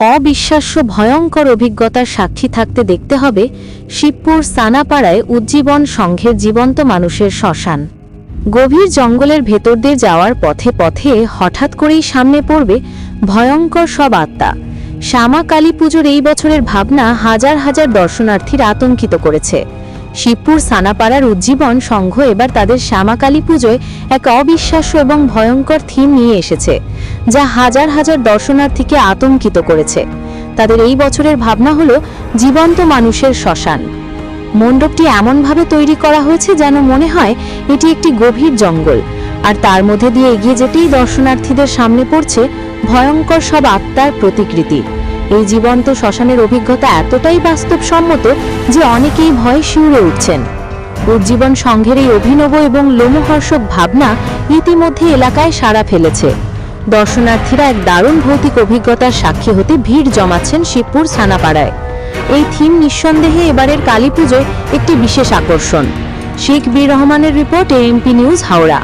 অবিশ্বাস্য, ভয়ঙ্কর অভিজ্ঞতার সাক্ষী থাকতে দেখতে হবে শিবপুর সানাপাড়ায় উজ্জীবন সংঘের জীবন্ত মানুষের শ্মশান। গভীর জঙ্গলের ভেতর দিয়ে যাওয়ার পথে পথে হঠাৎ করেই সামনে পড়বে ভয়ঙ্কর সব আত্মা। শ্যামা কালী পুজোর এই বছরের ভাবনা হাজার হাজার দর্শনার্থীর আতঙ্কিত করেছে। শিবপুর সানাপাড়ার উজ্জীবন সংঘ এবার তাদের শ্যামাকালী পুজোয় এক অবিশ্বাস্য এবং ভয়ঙ্কর থিম নিয়ে এসেছে, যা হাজার হাজার দর্শনার্থীকে আতঙ্কিত করেছে। তাদের এই বছরের ভাবনা হলো জীবন্ত মানুষের শ্মশান। মণ্ডপটি এমনভাবে তৈরি করা হয়েছে যেন মনে হয় এটি একটি গভীর জঙ্গল, আর তার মধ্যে দিয়ে এগিয়ে যেতেই দর্শনার্থীদের সামনে পড়ছে ভয়ঙ্কর সব আত্মার প্রতিকৃতি। এই জীবন্ত শ্মশানের অভিজ্ঞতা এতটাই বাস্তবসম্মত যে অনেকেই ভয়ে শিউরে উঠছেন। উজ্জীবন সংঘের এই অভিনব এবং লোমহর্ষক ভাবনা ইতিমধ্যে এলাকায় সাড়া ফেলেছে। দর্শনার্থীরা এক দারুণ ভৌতিক অভিজ্ঞতার সাক্ষী হতে ভিড় জমাচ্ছেন শিবপুর ছানাপাড়ায় এই থিম নিঃসন্দেহে এবারের কালী একটি বিশেষ আকর্ষণ। শেখ বীর রহমানের রিপোর্ট এএমপি নিউজ হাওড়া।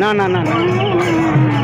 না না না না।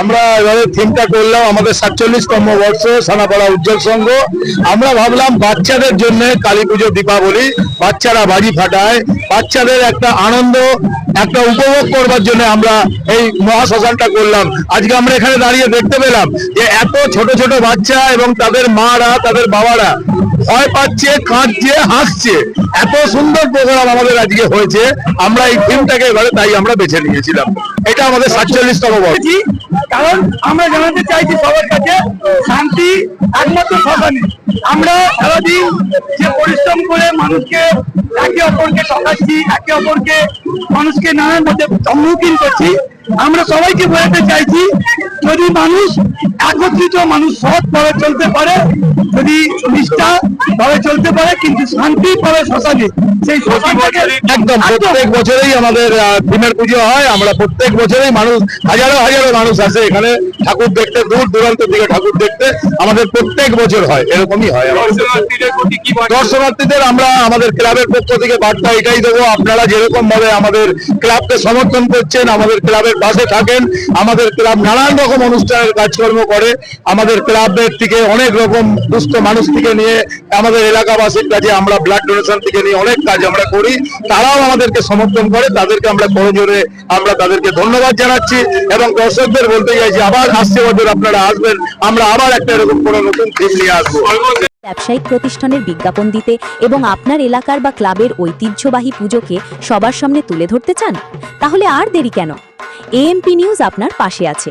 আমরা এবারে থিমটা করলাম, আমাদের সাতচল্লিশতম বর্ষ, সানাপাড়া উজ্জ্বল সংঘ। আমরা ভাবলাম বাচ্চাদের জন্য কালী পুজো, দীপাবলি, বাচ্চারা বাজি ফাটায়। বাচ্চাদের একটা আনন্দ, একটা উপভোগ করবার জন্য আমরা এই মহাশ্মশানটা করলাম। আজকে আমরা এখানে দাঁড়িয়ে দেখতে পেলাম যে এত ছোট ছোট বাচ্চা এবং তাদের মারা, তাদের বাবারা ভয় পাচ্ছে, কাঁদছে, হাসছে। এত সুন্দর প্রোগ্রাম আমাদের আজকে হয়েছে। আমরা এই এবারে তাই আমরা বেছে নিয়েছিলাম। এটা আমাদের সাতচল্লিশতম বর্ষ। কারণ আমরা জানাতে চাইছি সবার কাছে, শান্তি একমাত্র আমরা সারাদিন যে পরিশ্রম করে মানুষকে, একে অপরকে ঠকাচ্ছি, একে অপরকে মানুষকে নানান মধ্যে সম্মুখীন করছি, আমরা সবাইকে বোঝাতে চাইছি, যদি মানুষ একত্রিত মানুষ সৎ ভাবে চলতে পারে যদি নিষ্ঠা ভাবে চলতে পারে কিন্তু শান্তি পাবে শ্মশানে। সেই শ্মশানটাকে একদম প্রত্যেক বছরেই আমাদের থিমের পুজো হয়। আমরা প্রত্যেক বছরেই মানুষ হাজারো হাজারো মানুষ আসে এখানে। ঠাকুর দেখতে দূর দূরান্ত থেকে ঠাকুর দেখতে আমাদের প্রত্যেক বছর হয়। এরকমই হয় দর্শনার্থীদের আমরা আমাদের ক্লাবের পক্ষ থেকে বার্তা এটাই দেবো। আপনারা যেরকম ভাবে আমাদের ক্লাবকে সমর্থন করছেন আমাদের ক্লাবের পাশে থাকেন আমাদের ক্লাব নানান রকম অনুষ্ঠানের কাজকর্ম করে আমাদের ক্লাবের থেকে অনেক রকম দুস্থ মানুষ থেকে নিয়ে আমাদের এলাকাবাসীর কাছে আমরা ব্লাড ডোনেশন থেকে নিয়ে অনেক কাজ আমরা করি। তারাও আমাদেরকে সমর্থন করে, তাদেরকে আমরা করজোরে আমরা তাদেরকে ধন্যবাদ জানাচ্ছি এবং দর্শকদের বলতে চাইছি আবার আসছে বছর আপনারা আসবেন, আমরা আবার একটা এরকম কোনো নতুন থিম নিয়ে আসব। ব্যবসায়িক প্রতিষ্ঠানের বিজ্ঞাপন দিতে এবং আপনার এলাকার বা ক্লাবের ঐতিহ্যবাহী পুজোকে সবার সামনে তুলে ধরতে চান? তাহলে আর দেরি কেন? এএমপি নিউজ আপনার পাশে আছে।